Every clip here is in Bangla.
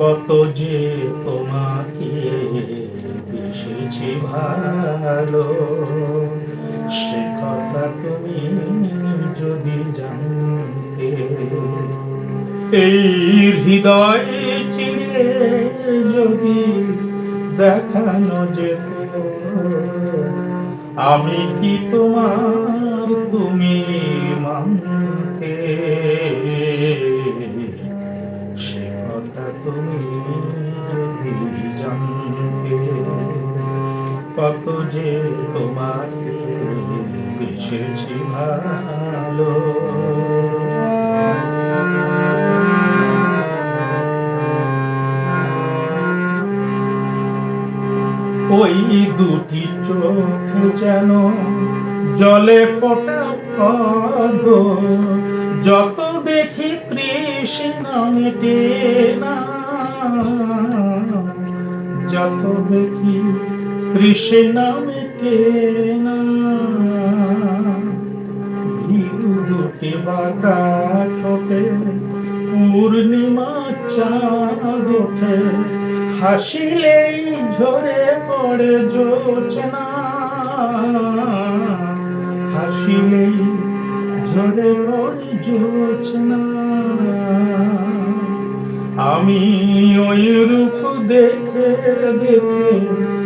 কত যে তোমাকে বেসেছি ভালো, সে কথা তুমি যদি জানতে, এই হৃদয় চিরে যদি দেখানো যেত, আমি কি তোমার তুমি মানতে কত যে তোমাকে বেসেছি ভালো। ওই দুটি চোখ যেন জলে ফোটা পদ যত দেখি তৃষ্ণা মেটে না। যত দেখি না। দুটি বাঁকা ঠোঁটে পূর্ণিমা চাঁদ ওঠে। হাসিলেই ঝরে পড়ে জোছনা হাসিলেই ঝরে পড়ে জোছনা আমি ওই রূপ দেখে দেখে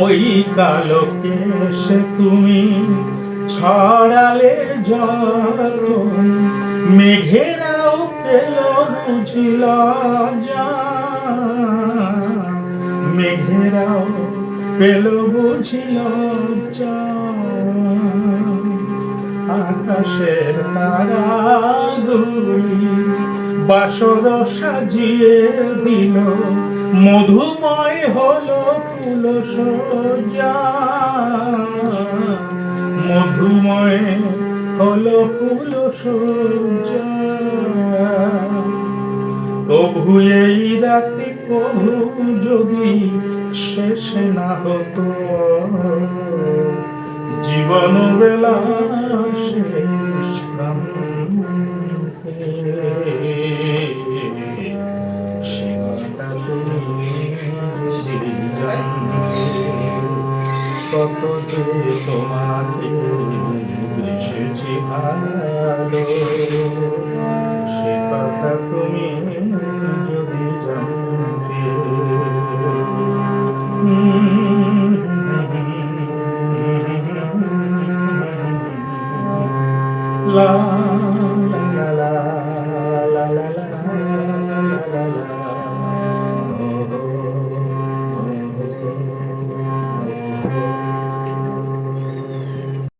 ওই কালো কেশে তুমি ছড়ালে জল। মেঘেরাও পেল বুঝিল মেঘেরাও পেল, বুঝিল আকাশের তারাগুলি বাসর সাজিয়ে দিল। মধুময় হলো সজা, মধুময় হলো সজা। তবু এই রাতে কবু যদি শেষ না হতো। জীবন বেলা শেষ কত যে তোমারে এসেছি ভালো সে কথা তুমি যদি জানতে